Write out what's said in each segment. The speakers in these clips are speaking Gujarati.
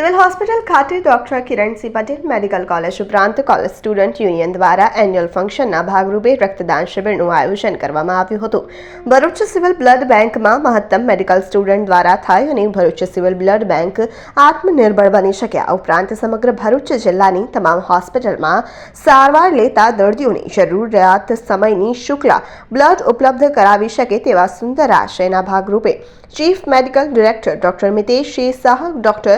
સિવિલ હોસ્પિટલ ખાતે doctor Kiransinh Patel medical college ઉપરાંત કોલેજ સ્ટુડન્ટ યુનિયન દ્વારા એન્યુઅલ ફંક્શનના ભાગરૂપે રક્તદાન શિબિરનું આયોજન કરવામાં આવ્યું હતું. ભરૂચ સિવિલ બ્લડ બેંકમાં મહત્તમ મેડિકલ સ્ટુડન્ટ દ્વારા થાય અને ભરૂચ સિવિલ બ્લડ બેંક આત્મનિર્ભર બની શક્યા ઉપરાંત સમગ્ર ભરૂચ જિલ્લાની તમામ હોસ્પિટલમાં સારવાર લેતા દર્દીઓની જરૂરિયાત સમયની શુક્લા બ્લડ ઉપલબ્ધ કરાવી શકે તેવા સુંદર આશયના ભાગરૂપે chief medical director doctor Mitesh Shah, doctor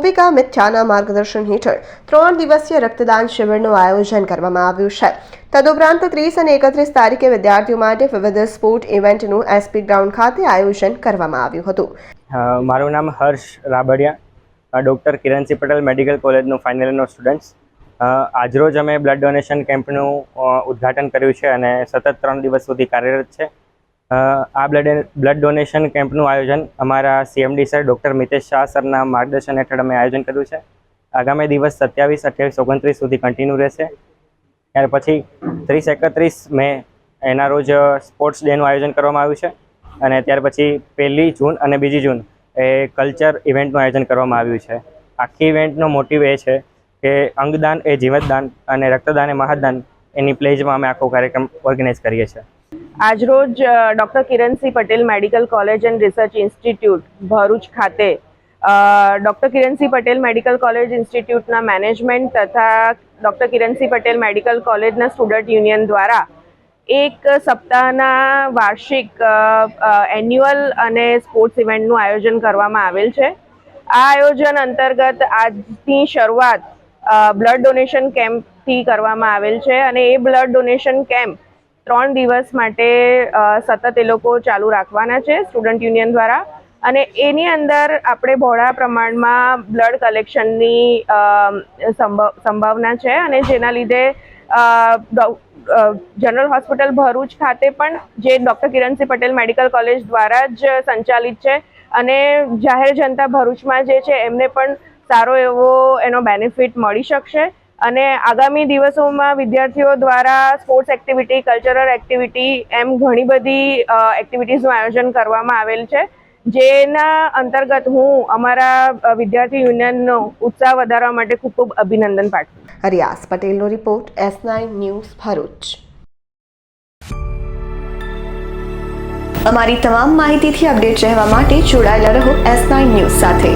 Gopika મિથ્યાના માર્ગદર્શન હેઠળ ત્રણ દિવસીય રક્તદાન શિબિરનું આયોજન કરવામાં આવ્યું છે. તદુપરાંત ત્રીસ અને એકત્રીસ તારીખે વિદ્યાર્થીઓ માટે વિવિધ સ્પોર્ટ ઇવેન્ટનું એસપી ગ્રાઉન્ડ ખાતે આયોજન કરવામાં આવ્યું હતું. મારું નામ હર્ષ રાબડિયા. ડૉક્ટર કિરણસિંહ પટેલ, મેડિકલ કોલેજનું ફાઇનલ ઇયરનો સ્ટુડન્ટ્સ આજરોજ અમે બ્લડ ડોનેશન કેમ્પનું ઉદ્ઘાટન કર્યું છે અને સતત ત્રણ દિવસ સુધી કાર્યરત છે. આ બ્લડ બ્લડ ડોનેશન કેમ્પનું આયોજન અમારા CMD sir doctor Mitesh Shah સરના માર્ગદર્શન હેઠળ અમે આયોજન કર્યું છે. આગામી દિવસ સત્યાવીસ, અઠ્યાવીસ, ઓગણત્રીસ સુધી કન્ટિન્યુ રહેશે. ત્યાર પછી ત્રીસ, એકત્રીસ મે એના રોજ સ્પોર્ટ્સ ડેનું આયોજન કરવામાં આવ્યું છે. અને ત્યાર પછી પહેલી જૂન અને બીજી જૂન એ કલ્ચર ઇવેન્ટનું આયોજન કરવામાં આવ્યું છે. આખી ઇવેન્ટનો મોટિવ એ છે કે અંગદાન એ જીવતદાન અને રક્તદાન એ મહાદાન એની પ્લેજમાં અમે આખો કાર્યક્રમ ઓર્ગેનાઇઝ કરીએ છીએ. આજરોજ doctor Kiransinh Patel medical college and research institute Bharuch ખાતે doctor Kiransinh Patel medical college ઇન્સ્ટિટ્યૂટના management તથા ડૉક્ટર કિરણસિંહ પટેલ મેડિકલ કોલેજના સ્ટુડન્ટ યુનિયન દ્વારા એક સપ્તાહના વાર્ષિક એન્યુઅલ અને સ્પોર્ટ્સ ઇવેન્ટનું આયોજન કરવામાં આવેલ છે. આ આયોજન અંતર્ગત આજની શરૂઆત બ્લડ ડોનેશન કેમ્પથી કરવામાં આવેલ છે અને એ બ્લડ ડોનેશન કેમ્પ ત્રણ દિવસ માટે સતત એ લોકો ચાલુ રાખવાના છે સ્ટુડન્ટ યુનિયન દ્વારા. અને એની અંદર આપણે બહોળા પ્રમાણમાં બ્લડ કલેક્શનની સંભાવના છે અને જેના લીધે જનરલ હોસ્પિટલ ભરૂચ ખાતે પણ જે doctor Kiransinh Patel medical college દ્વારા જ સંચાલિત છે. અને જાહેર જનતા ભરૂચમાં જે છે એમને પણ સારો એવો એનો બેનિફિટ મળી શકશે. અને આગામી દિવસોમાં વિદ્યાર્થીઓ દ્વારા સ્પોર્ટ્સ એક્ટિવિટી કલ્ચરલ એક્ટિવિટી એમ ઘણી બધી એક્ટિવિટીઝનું આયોજન કરવામાં આવેલ છે. જેના અંતર્ગત હું અમારા વિદ્યાર્થી યુનિયનનો ઉત્સાહ વધારવા માટે ખૂબ ખૂબ અભિનંદન પાઠવું હરિયાસ પટેલનો report S nine news Bharuch. અમારી તમામ માહિતીથી અપડેટ રહેવા માટે જોડાયેલા રહો એસ નાઇન ન્યૂઝ સાથે.